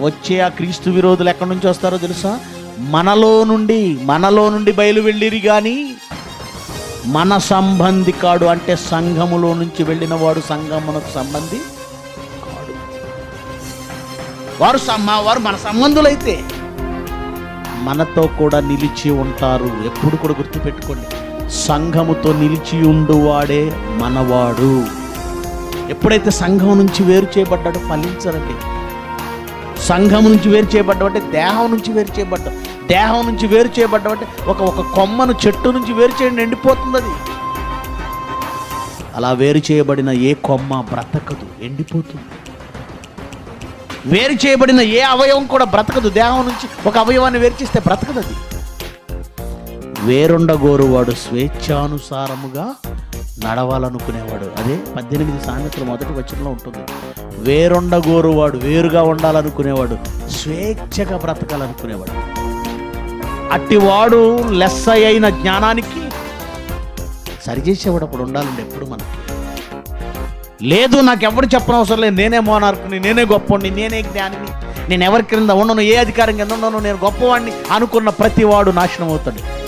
వచ్చే ఆ క్రీస్తు విరోధులు ఎక్కడి నుంచి వస్తారో తెలుసా? మనలో నుండి మనలో నుండి బయలు వెళ్ళిరి కానీ మన సంబంధి కాడు అంటే సంఘములో నుంచి వెళ్ళిన వాడు సంఘమునకు సంబంధి కాడు. వారు వారు మన సంబంధులైతే మనతో కూడా నిలిచి ఉంటారు. ఎప్పుడు కూడా గుర్తుపెట్టుకోండి సంఘముతో నిలిచి ఉండువాడే మనవాడు. ఎప్పుడైతే సంఘం నుంచి వేరు చేయబడ్డాడో ఫలించరండి. సంఘం నుంచి వేరు చేయబడ్డం అంటే దేహం నుంచి వేరు చేయబడ్డం దేహం నుంచి వేరు చేయబడ్డం అంటే ఒక ఒక కొమ్మను చెట్టు నుంచి వేరు చేయండి ఎండిపోతుంది అది అలా వేరు చేయబడిన ఏ కొమ్మ బ్రతకదు ఎండిపోతుంది. వేరు చేయబడిన ఏ అవయవం కూడా బ్రతకదు దేహం నుంచి ఒక అవయవాన్ని వేరు చేస్తే బ్రతకదు అది వేరుండగోరువాడు స్వేచ్ఛానుసారముగా నడవాలనుకునేవాడు. అదే పద్దెనిమిది సామెతలు మొదటి వచనంలో ఉంటుంది. వేరుండగోరువాడు వేరుగా ఉండాలనుకునేవాడు స్వేచ్ఛగా బ్రతకాలనుకునేవాడు. అట్టివాడు లెస్స అయిన జ్ఞానానికి సరిచేసేవాడు అప్పుడు ఉండాలండి ఎప్పుడు మనకి. లేదు నాకు ఎవరు చెప్పనవసరం లేదు. నేనే మోనార్కుని నేనే గొప్పవాడిని నేనే జ్ఞానిని. నేను ఎవరి క్రింద ఉండను ఏ అధికారం కింద ఉండను నేను గొప్పవాడిని అనుకున్న ప్రతివాడు నాశనం అవుతాడు